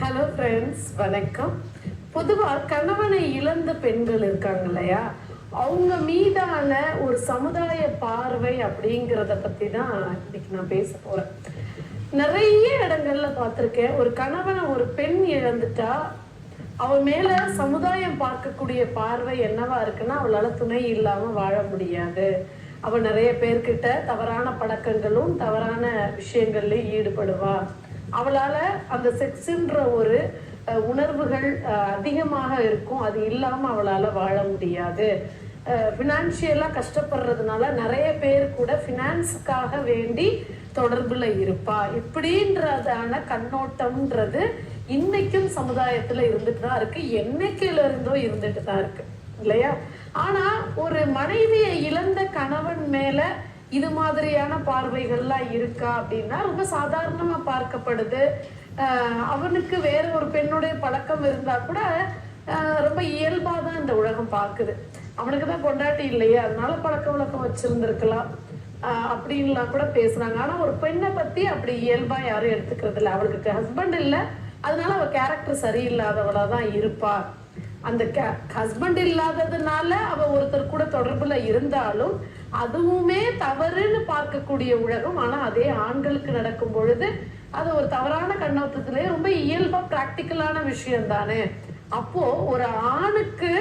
Hello friends வணக்கம். பொதுவாக கணவனை இழந்த பெண்கள் இருக்காங்க இல்லையா? அவங்க மீதான ஒரு சமுதாய பார்வை அப்படிங்கிறத பத்தி தான் இன்னைக்கு நான் பேச போறேன். நிறைய இடங்கள்ல பார்த்துருக்கேன். ஒரு கணவனை ஒரு பெண் இழந்துட்டா அவ மேல சமுதாயம் பார்க்கக்கூடிய பார்வை என்னவா இருக்குன்னா அவளால துணை இல்லாம வாழ முடியாது. அவ நிறைய பேர்கிட்ட தவறான பழக்கங்களும் தவறான விஷயங்கள்லயும் ஈடுபடுவா. அவளால் அந்த செக்ஸுன்ற ஒரு உணர்வுகள் அதிகமாக இருக்கும். அது இல்லாமல் அவளால் வாழ முடியாது. ஃபினான்ஷியலாக கஷ்டப்படுறதுனால நிறைய பேர் கூட ஃபினான்ஸுக்காக வேண்டி தொடர்பில் இருப்பா. இப்படின்றதான கண்ணோட்டம்ன்றது இன்னைக்கும் சமுதாயத்தில் இருந்துட்டு தான் இருக்கு. என்னைக்கில இருந்தோ இருந்துட்டு தான் இருக்கு. இல்லையா? ஆனால் ஒரு மனைவியை இழந்த கணவன் மேலே இது மாதிரியான பார்வைகள்லாம் இருக்கா அப்படின்னா ரொம்ப சாதாரணமா பார்க்கப்படுது. அவனுக்கு வேற ஒரு பெண்ணுடைய பழக்கம் இருந்தா கூட ரொம்ப இயல்பா தான் இந்த உலகம் பார்க்குது. அவனுக்கு தான் கொண்டாட்டி இல்லையா அதனால பழக்க வழக்கம் வச்சிருந்திருக்கலாம். அப்படின்லாம் கூட பேசுறாங்க. ஆனா ஒரு பெண்ணை பத்தி அப்படி இயல்பா யாரும் எடுத்துக்கிறது இல்லை. அவளுக்கு ஹஸ்பண்ட் இல்லை. அதனால அவ கேரக்டர் சரியில்லாதவளா தான் இருப்பா. அந்த ஹஸ்பண்ட் இல்லாததுனால அவ ஒருத்தர் கூட தொடர்புல இருந்தாலும் அதுவுமே தவறுன்னு பார்க்கக்கூடிய உலகம். ஆனா அதே ஆண்களுக்கு நடக்கும் பொழுது அது ஒரு தவறான கண்ணோட்டத்திலே ரொம்ப இயல்பா பிராக்டிக்கலான விஷயம் தானே அப்போ ஒரு ஆணுக்கு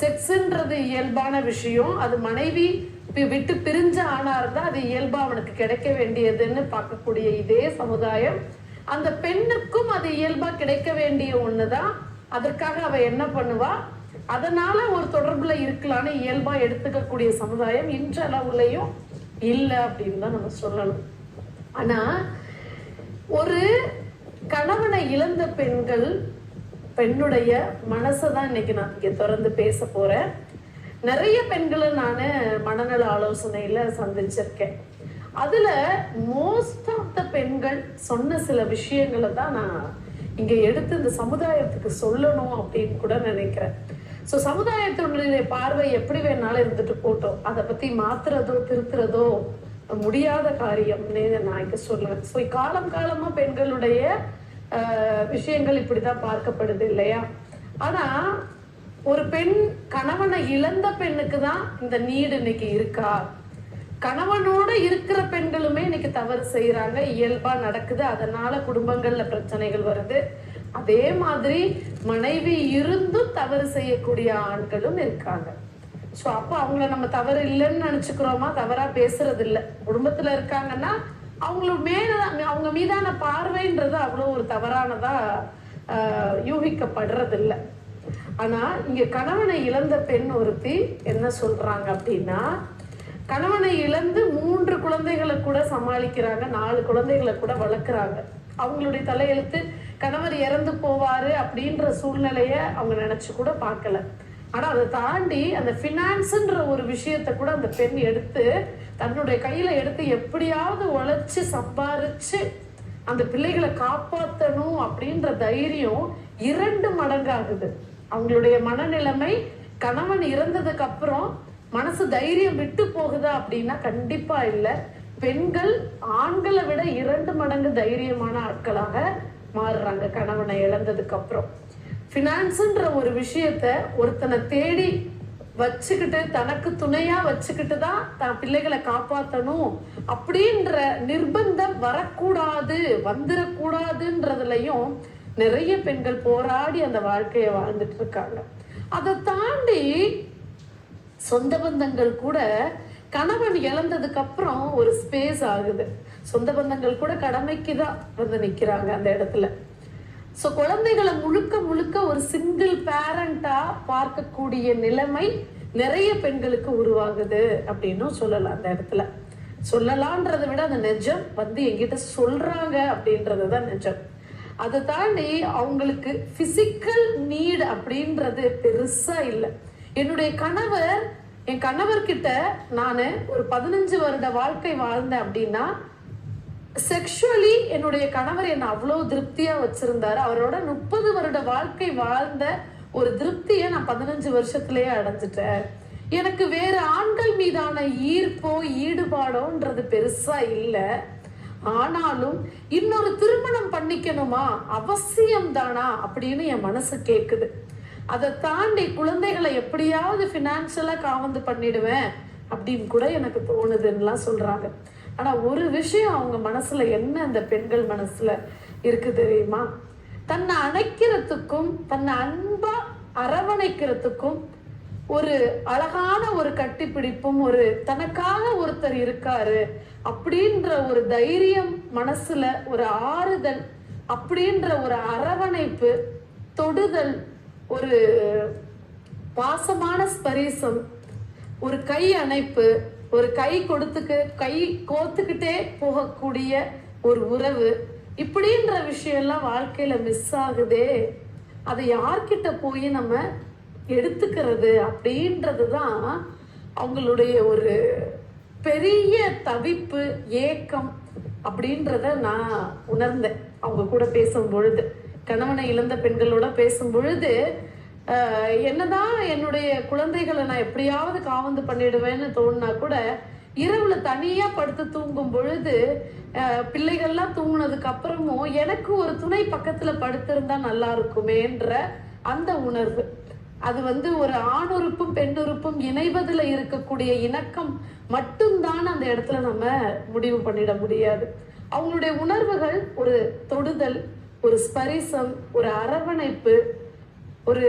செக்ஸ்ன்றது இயல்பான விஷயம். அது மனைவி விட்டு பிரிஞ்ச ஆணா இருந்தா அது இயல்பா அவனுக்கு கிடைக்க வேண்டியதுன்னு பார்க்கக்கூடிய இதே சமுதாயம். அந்த பெண்ணுக்கும் அது இயல்பா கிடைக்க வேண்டிய ஒண்ணுதான். அதற்காக அவ என்ன பண்ணுவா? அதனால ஒரு தொடர்புல இருக்கலான்னு இயல்பா எடுத்துக்கக்கூடிய சமுதாயம் இன்றளவுலையும் இல்லை அப்படின்னு தான் நம்ம சொல்லணும். ஆனா ஒரு கணவனை இழந்த பெண்கள் பெண்ணுடைய மனசை தான் இன்னைக்கு நான் இங்கே திறந்து பேச போறேன். நிறைய பெண்களை நான் மனநல ஆலோசனையில சந்திச்சிருக்கேன். அதுல மோஸ்ட் ஆஃப் த பெண்கள் சொன்ன சில விஷயங்களை தான் நான் இங்கே எடுத்து இந்த சமுதாயத்துக்கு சொல்லணும் அப்படின்னு கூட நினைக்கிறேன். ஸோ சமுதாயத்தினுடைய பார்வை எப்படி வேணாலும் இருந்துட்டு போட்டோம். அதை பத்தி மாத்துறதோ திருத்துறதோ முடியாத காரியம்னு நான் இங்க சொல்லுவேன் ஸோ காலம் காலமா பெண்களுடைய விஷயங்கள் இப்படிதான் பார்க்கப்படுது இல்லையா? ஆனா ஒரு பெண் கணவனை இழந்த பெண்ணுக்கு தான் இந்த நீடு இன்னைக்கு இருக்கா? கணவனோட இருக்கிற பெண்களுமே இன்னைக்கு தவறு செய்யறாங்க இயல்பா நடக்குது. அதனால குடும்பங்கள்ல பிரச்சனைகள் வருது. அதே மாதிரி மனைவி இருந்தும் தவறு செய்யக்கூடிய ஆண்களும் இருக்காங்க. ஸோ அப்போ அவங்கள நம்ம தவறு இல்லைன்னு நினைச்சுக்கிறோமா? தவறா பேசுறது இல்லை குடும்பத்துல இருக்காங்கன்னா அவங்கள மேல அவங்க மீதான பார்வைன்றது அவ்வளோ ஒரு தவறானதா யூகிக்கப்படுறது இல்லை ஆனா இங்க கணவனை இழந்த பெண் ஒருத்தி என்ன சொல்றாங்க அப்படின்னா கணவனை இழந்து மூன்று குழந்தைகளை கூட சமாளிக்கிறாங்க நாலு குழந்தைகளை கூட வளர்க்குறாங்க. அவங்களுடைய தலையெழுத்து கணவர் இறந்து போவாரு அப்படின்ற சூழ்நிலைய அவங்க நினைச்சு கூட பார்க்கல. ஆனா அதை தாண்டி அந்த ஃபினான்ஸுன்ற ஒரு விஷயத்தை கூட அந்த பெண் எடுத்து தன்னுடைய கையில எடுத்து எப்படியாவது உழைச்சு சம்பாரிச்சு அந்த பிள்ளைகளை காப்பாற்றணும் அப்படின்ற தைரியம் இரண்டு மடங்காகுது. அவங்களுடைய மனநிலைமை கணவன் இறந்ததுக்கு அப்புறம் மனசு தைரியம் விட்டு போகுதா அப்படின்னா கண்டிப்பா இல்லை. பெண்கள் ஆண்களை விட இரண்டு மடங்கு தைரியமான ஆட்களாக மாறுறாங்க. கணவனை இழந்ததுக்கு அப்புறம். ஃபினான்ஸுன்ற ஒரு விஷயத்த ஒருத்தனை தேடி வச்சுக்கிட்டு தனக்கு துணையா வச்சுக்கிட்டு தான் தான் பிள்ளைகளை காப்பாற்றணும் அப்படின்ற நிர்பந்தம் வரக்கூடாது வந்துடக்கூடாதுன்றதுலயும் நிறைய பெண்கள் போராடி அந்த வாழ்க்கையை வாழ்ந்துட்டு இருக்காங்க. அதை தாண்டி சொந்த பந்தங்கள் கூட கணவன் இழந்ததுக்கு அப்புறம் ஒரு ஸ்பேஸ் ஆகுது. சொந்த பந்தங்கள் கூட கடமைக்கு தான் வந்து நிக்கிறாங்க அந்த இடத்துல. ஸோ குழந்தைகளை முழுக்க முழுக்க ஒரு சிங்கிள் பேரண்டா பார்க்கக்கூடிய நிலைமை நிறைய பெண்களுக்கு உருவாகுது அப்படின்னும் சொல்லலாம் அந்த இடத்துல. சொல்லலான்றதை விட அந்த நெஜம் வந்து என்கிட்ட சொல்றாங்க அப்படின்றது தான் நெஜம். அதை தாண்டி அவங்களுக்கு பிசிக்கல் நீட் அப்படின்றது பெருசா இல்லை. என்னுடைய கணவர் என் கணவர்கிட்ட நான் ஒரு பதினஞ்சு வருட வாழ்க்கை வாழ்ந்தேன் அப்படின்னா செக்ஷுவலி என்னுடைய கணவர் என்னை அவ்வளோ திருப்தியா வச்சிருந்தாரு. அவரோட முப்பது வருட வாழ்க்கை வாழ்ந்த ஒரு திருப்தியை நான் பதினஞ்சு வருஷத்திலேயே அடைஞ்சிட்டேன். எனக்கு வேற ஆண்கள் மீதான ஈர்ப்போ ஈடுபாடோன்றது பெருசா இல்லை. ஆனாலும் இன்னொரு திருமணம் பண்ணிக்கணுமா? அவசியம் தானா அப்படின்னு என் மனசு கேட்குது அதை தாண்டி குழந்தைகளை எப்படியாவது ஃபினான்ஷியலாக காவந்து பண்ணிடுவேன் அப்படின்னு கூட எனக்கு தோணுதுன்னுலாம் சொல்கிறாங்க ஆனால் ஒரு விஷயம் அவங்க மனசில் என்ன அந்த பெண்கள் மனசில் இருக்குது தெரியுமா? தன்னை அணைக்கிறதுக்கும் தன்னை அன்பாக அரவணைக்கிறதுக்கும் ஒரு அழகான ஒரு கட்டிப்பிடிப்பும் ஒரு தனக்காக ஒருத்தர் இருக்காரு அப்படின்ற ஒரு தைரியம் மனசுல ஒரு ஆறுதல் அப்படின்ற ஒரு அரவணைப்பு தொடுதல் ஒரு பாசமான ஸ்பரிசம் ஒரு கை அணைப்பு ஒரு கை கொடுத்துக்கு கை கோத்துக்கிட்டே போகக்கூடிய ஒரு உறவு. இப்படின்ற விஷயம்லாம் வாழ்க்கையில மிஸ் ஆகுதே. அதை யார்கிட்ட போய் நம்ம எடுத்துக்கிறது அப்படின்றது தான் அவங்களுடைய ஒரு பெரிய தவிப்பு ஏக்கம் அப்படின்றத நான் உணர்ந்தேன். அவங்க கூட பேசும் பொழுது கணவனை இழந்த பெண்களோட பேசும் பொழுது என்னதான் என்னுடைய குழந்தைகளை நான் எப்படியாவது காவந்து பண்ணிடுவேன்னு தோணுனா கூட இரவுல தனியா படுத்து தூங்கும் பொழுது பிள்ளைகள்லாம் தூங்கினதுக்கு அப்புறமும் எனக்கு ஒரு துணை பக்கத்துல படுத்திருந்தா நல்லா இருக்குமேன்ற அந்த உணர்வு. அது வந்து ஒரு ஆணுறுப்பும் பெண்ணுறுப்பும் இணைவதில் இருக்கக்கூடிய இணக்கம் மட்டும்தான் அந்த இடத்துல நம்ம முடிவு பண்ணிட முடியாது. அவங்களுடைய உணர்வுகள் ஒரு தொடுதல் ஒரு ஸ்பரிசம் ஒரு அரவணைப்பு ஒரு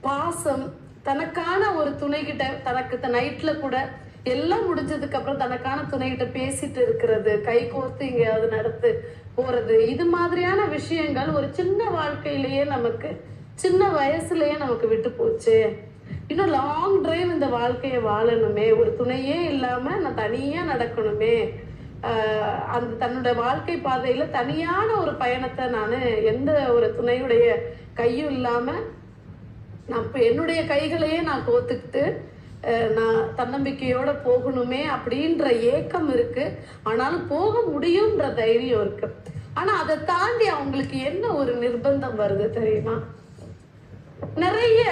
பாசம் தனக்கான ஒரு துணைகிட்ட தனக்கு நைட்ல கூட எல்லாம் முடிஞ்சதுக்கு அப்புறம் தனக்கான துணைகிட்ட பேசிட்டு இருக்கிறது கை கோர்த்து எங்கேயாவது நடத்து போறது இது மாதிரியான விஷயங்கள் ஒரு சின்ன வாழ்க்கையிலேயே நமக்கு சின்ன வயசுலயே நமக்கு விட்டு போச்சு. இன்னும் லாங் டிரைவ் இந்த வாழ்க்கையை வாழணுமே. ஒரு துணையே இல்லாம நான் தனியா நடக்கணுமே. அந்த தன்னோட வாழ்க்கை பாதையில் தனியான ஒரு பயணத்தை நான் எந்த ஒரு துணையுடைய கையும் இல்லாமல் நான் இப்போ என்னுடைய கைகளையே நான் கோத்துக்கிட்டு நான் தன்னம்பிக்கையோட போகணுமே அப்படின்ற ஏக்கம் இருக்கு. ஆனாலும் போக முடியுன்ற தைரியம் இருக்கு. ஆனா அதை தாண்டி அவங்களுக்கு என்ன ஒரு நிர்பந்தம் வருது தெரியுமா? நிறைய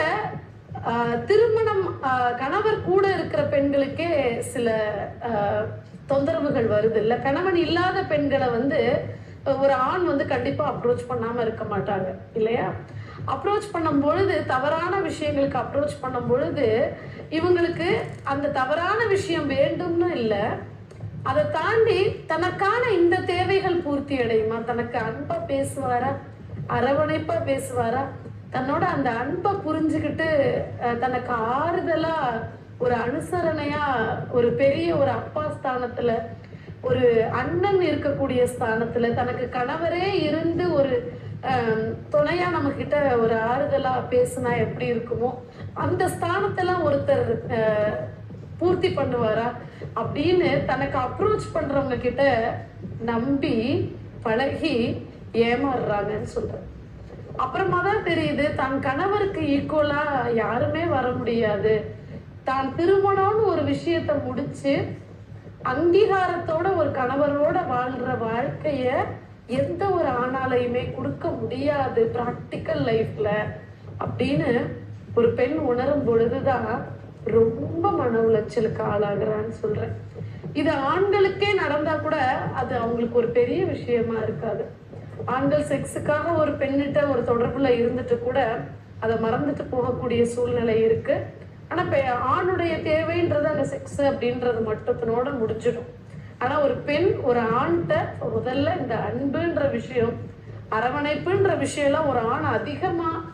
திருமணம் கணவர் கூட இருக்கிற பெண்களுக்கே சில தொந்தரவுகள் வருது இல்லை. கணவன் இல்லாத பெண்களை வந்து ஒரு ஆண் வந்து கண்டிப்பாக அப்ரோச் பண்ணாமல் இருக்க மாட்டாங்க இல்லையா? அப்ரோச் பண்ணும் பொழுது தவறான விஷயங்களுக்கு அப்ரோச் பண்ணும் பொழுது இவங்களுக்கு அந்த தவறான விஷயம் வேண்டும்னு இல்லை. அதை தாண்டி தனக்கான இந்த தேவைகள் பூர்த்தி அடையுமா? தனக்கு அன்பா பேசுவாரா? அரவணைப்பா பேசுவாரா? தன்னோட அந்த அன்பை புரிஞ்சுக்கிட்டு தனக்கு ஆறுதலா ஒரு அனுசரணையா ஒரு பெரிய ஒரு அப்பா ஸ்தானத்துல ஒரு அண்ணன் இருக்கக்கூடிய ஸ்தானத்துல தனக்கு கணவரே இருந்து ஒரு துணையா நம்ம கிட்ட ஒரு ஆறுதலா பேசுனா எப்படி இருக்குமோ அந்த ஸ்தானத்தெல்லாம் ஒருத்தர் பூர்த்தி பண்ணுவாரா அப்படின்னு தனக்கு அப்ரோச் பண்றவங்க கிட்ட நம்பி பழகி ஏமாறுறாங்கன்னு சொல்றேன் அப்புறமா தான் தெரியுது தன் கணவருக்கு ஈக்குவலா யாருமே வர முடியாது. தான் திருமணம்னு ஒரு விஷயத்த முடிச்சு அங்கீகாரத்தோட ஒரு கணவரோட வாழ்ற வாழ்க்கைய எந்த ஒரு ஆணாலையுமே கொடுக்க முடியாது ப்ராக்டிக்கல் லைஃப்ல அப்படின்னு ஒரு பெண் உணரும் பொழுதுதான் ரொம்ப மன உளைச்சலுக்கு ஆளாகிறான்னு சொல்றேன். இது ஆண்களுக்கே நடந்தா கூட அது அவங்களுக்கு ஒரு பெரிய விஷயமா இருக்காது. ஆண்கள் செக்ஸுக்காக ஒரு பெண்ணிட்ட ஒரு தொடர்புல இருந்துட்டு கூட அதை மறந்துட்டு போகக்கூடிய சூழ்நிலை இருக்கு. ஆனால் இப்போ ஆணுடைய தேவைன்றது அந்த செக்ஸ் அப்படின்றது மட்டுத்தினோட முடிஞ்சிடும். ஆனால் ஒரு பெண் ஒரு ஆண்கிட்ட முதல்ல இந்த அன்புன்ற விஷயம் அரவணைப்புன்ற விஷயம்லாம் ஒரு ஆண் அதிகமாக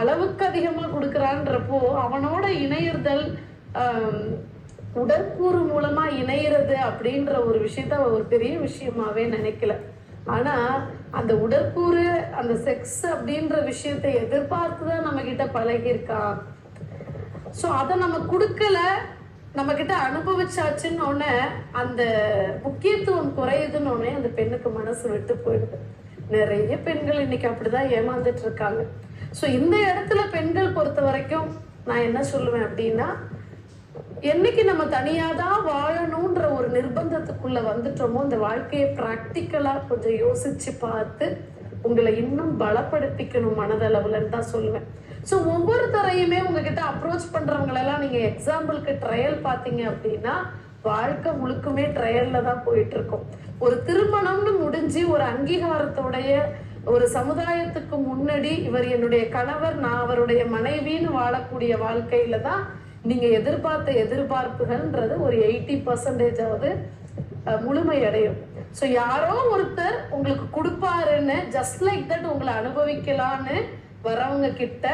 அளவுக்கு அதிகமாக கொடுக்குறான்றப்போ அவனோட இணையர்தல் உடற்கூறு மூலமா இணையிறது அப்படின்ற ஒரு விஷயத்த ஒரு பெரிய விஷயமாவே நினைக்கல. ஆனா அந்த உடற்கூறு அந்த செக்ஸ் அப்படின்ற விஷயத்தை எதிர்பார்த்து தான் நம்ம கிட்ட பழகியிருக்கான் ஸோ அதை நம்ம கொடுக்கல நம்ம கிட்ட அனுபவிச்சாச்சுன்னு உடனே அந்த முக்கியத்துவம் குறையுதுன்னு உடனே அந்த பெண்ணுக்கு மனசு விட்டு போயிடுது. நிறைய பெண்கள் இன்னைக்கு அப்படிதான் ஏமாந்துட்டு இருக்காங்க ஸோ இந்த இடத்துல பெண்கள் பொறுத்த வரைக்கும் நான் என்ன சொல்லுவேன் அப்படின்னா என்னைக்கு நம்ம தனியாக தான் வாழணுன்ற ஒரு நிர்பந்தத்துக்குள்ள வந்துட்டோமோ இந்த வாழ்க்கையை ப்ராக்டிக்கலாக கொஞ்சம் யோசிச்சு பார்த்து உங்களை இன்னும் பலப்படுத்திக்கணும் மனதளவுலன்னு தான் சொல்லுவேன். ஸோ ஒவ்வொருத்தரையுமே உங்ககிட்ட அப்ரோச் பண்றவங்களெல்லாம் நீங்க எக்ஸாம்பிளுக்கு ட்ரையல் பார்த்தீங்க அப்படின்னா வாழ்க்கை முழுக்குமே ட்ரையல்ல தான் போயிட்டு இருக்கும் ஒரு திருமணம்னு முடிஞ்சு ஒரு அங்கீகாரத்தோடைய ஒரு சமுதாயத்துக்கு முன்னாடி இவர் என்னுடைய கணவர் நான் அவருடைய மனைவின்னு வாழக்கூடிய வாழ்க்கையில தான் நீங்க எதிர்பார்த்த எதிர்பார்ப்புகள்ன்றது ஒரு எயிட்டி பர்சன்டேஜாவது முழுமை அடையும் ஸோ யாரோ ஒருத்தர் உங்களுக்கு கொடுப்பாருன்னு ஜஸ்ட் லைக் தட் உங்களை அனுபவிக்கலான்னு வரவங்க கிட்ட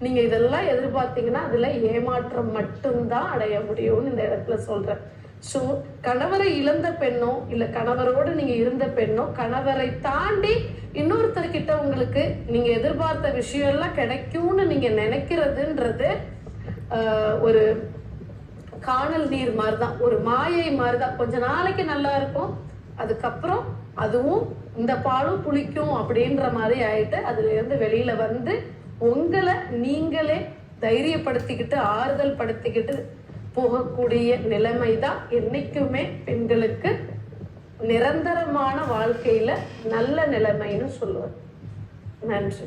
நீங்க இதெல்லாம் எதிர்பார்த்தீங்கன்னா அதுல ஏமாற்றம் மட்டும்தான் அடைய முடியும்னு இந்த இடத்துல சொல்றேன். ஸோ கணவரை இழந்த பெண்ணோ இல்லை கணவரோடு நீங்க இருந்த பெண்ணோ கணவரை தாண்டி இன்னொருத்தர் கிட்ட உங்களுக்கு நீங்க எதிர்பார்த்த விஷயம் எல்லாம் கிடைக்கும்னு நீங்க நினைக்கிறதுன்றது ஒரு காணல் நீர் மாதிரி தான் ஒரு மாயை மாதிரி தான் கொஞ்ச நாளைக்கு நல்லா இருக்கும் அதுக்கப்புறம் அதுவும் இந்த பாலும் புளிக்கும் அப்படின்ற மாதிரி ஆயிட்டு அதுல இருந்து வெளியில வந்து உங்களை நீங்களே தைரியப்படுத்திக்கிட்டு ஆறுதல் படுத்திக்கிட்டு போகக்கூடிய நிலைமை தான் என்னைக்குமே பெண்களுக்கு நிரந்தரமான வாழ்க்கையில நல்ல நிலைமைன்னு சொல்லுவேன். நன்றி.